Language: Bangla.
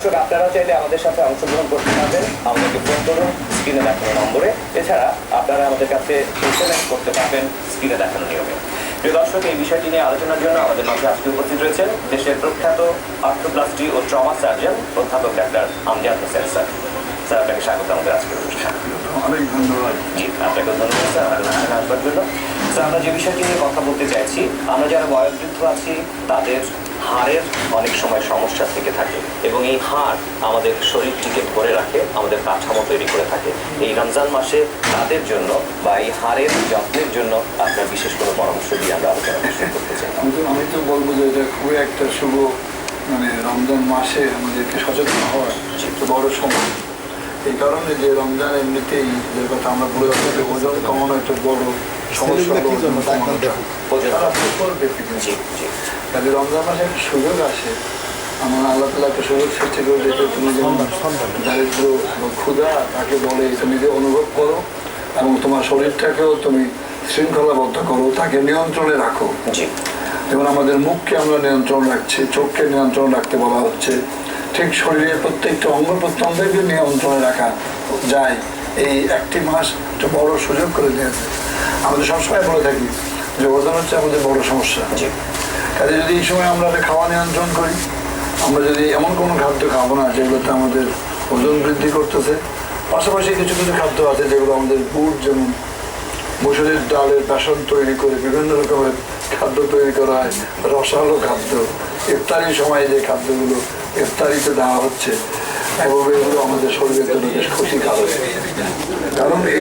আপনারা চাইলে আমাদের সাথে অংশগ্রহণ করতে পারবেন। আমাদেরকে ফোন করুন স্ক্রিনে দেখানো নম্বরে। এছাড়া আপনারা আমাদের কাছে এসএমএস করতে পারবেন স্ক্রিনে দেখানো নিয়মে। প্রিয় দর্শক এই বিষয়টি নিয়ে আলোচনার জন্য আমাদের মাঝে আজকে উপস্থিত রয়েছেন দেশের প্রখ্যাত আর্থোপ্লাস্টি ও ট্রমা সার্জন অধ্যাপক doctor Amjad Hossain sir. Sir আপনাকে স্বাগত আমাদের আজকের অনুষ্ঠানে। অনেক ধন্যবাদ। জি আপনাকে ধন্যবাদ স্যার। আমাদের আসবার জন্য। আমরা যে বিষয়টি নিয়ে কথা বলতে চাইছি আমরা যারা বয়োবৃদ্ধ আছি তাদের হাড়ের অনেক সময় সমস্যা থেকে থাকে এবং এই হাড় আমাদের শরীরটিকে ধরে রাখে আমাদের কাঠামো তৈরি করে থাকে। এই রমজান মাসে তাদের জন্য বা এই হাড়ের যত্নের জন্য আপনার বিশেষ কোনো পরামর্শ দিয়ে আমরা আলোচনা করতে চাই। আমি তো আমি তো বলব যে এটা খুবই একটা শুভ মানে রমজান মাসে আমাদেরকে সচেতন হওয়ার একটা বড় সময়। এই কারণে যে রমজান এমনিতেই যে কথা আমরা বলে ওজন কমানো একটা বড় সমস্যা হলো রমজান মাসে একটা সুযোগ আসে। আমার আল্লাহ তালা একটা সুযোগ সৃষ্টি করে দিতে তুমি যেমন দারিদ্র ক্ষুধা তাকে বলে এটা নিজে অনুভব করো এবং তোমার শরীরটাকেও তুমি শৃঙ্খলাবদ্ধ করো তাকে নিয়ন্ত্রণে রাখো। জি। যেমন আমাদের মুখকে আমরা নিয়ন্ত্রণ রাখছি চোখকে নিয়ন্ত্রণ রাখতে বলা হচ্ছে। ঠিক শরীরের প্রত্যেকটা অঙ্গ প্রত্যঙ্গকে নিয়ন্ত্রণে রাখা যায়। এই একটি মাস একটা বড় সুযোগ করে দিয়েছে। আমাদের সবসময় বলে থাকি যে ওজন হচ্ছে আমাদের বড় সমস্যা। কাজে যদি এই সময় আমরা খাওয়া নিয়ন্ত্রণ করি আমরা যদি এমন কোনো খাদ্য খাব না যেগুলোতে আমাদের ওজন বৃদ্ধি করতেছে পাশাপাশি কিছু কিছু খাদ্য আছে যেগুলো আমাদের বুট যেমন মসুরের ডালের বেসন তৈরি করে বিভিন্ন রকমের খাদ্য তৈরি করা হয় রসালো খাদ্য ইফতারির সময় যে খাদ্যগুলো ইফতারিতে দেওয়া হচ্ছে এবং এগুলো আমাদের শরীরের জন্য বেশ ক্ষতিকারক।